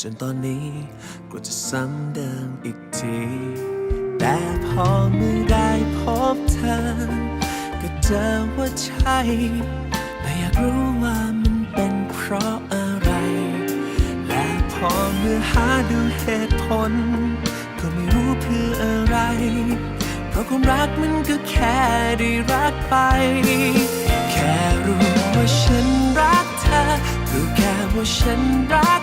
จนตอนนี้กลัวจะซ้ำเดิมอีกที แต่พอเมื่อได้พบเธอ ก็เจอว่าใช่แต่อยากรู้ว่ามันเป็นเพราะอะไร และพอเมื่อหาดูเหตุผล ก็ไม่รู้เพื่ออะไร เพราะความรักมันก็แค่ได้รักไป แค่รู้ว่าฉันรักเธอรู้แค่ว่าฉันรัก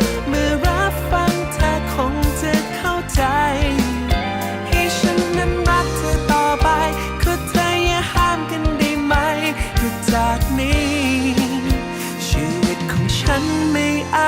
ื่อ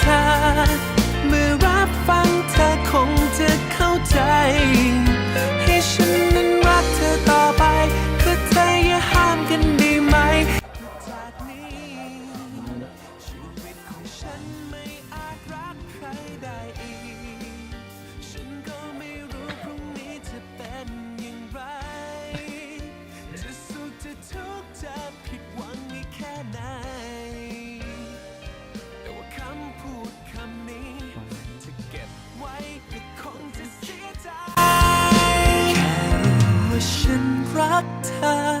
ธอ ฉันไม่อาจรักใครได้อีก ฉันก็ไม่รู้พรุ่งนี้จะเป็นอย่างไร จะสุขจะทุกข์จะผิดหวังอีกแค่ไหน แต่ว่าคำพูดคำนี้ จะเก็บไว้ก็คงจะเสียใจ แค่รู้ว่าฉันรักเธอ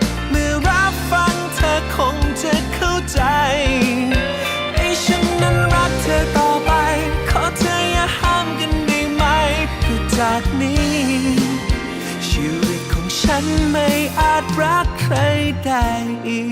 จากนี้ ชีวิตของฉันไม่อาจรักใครได้อีก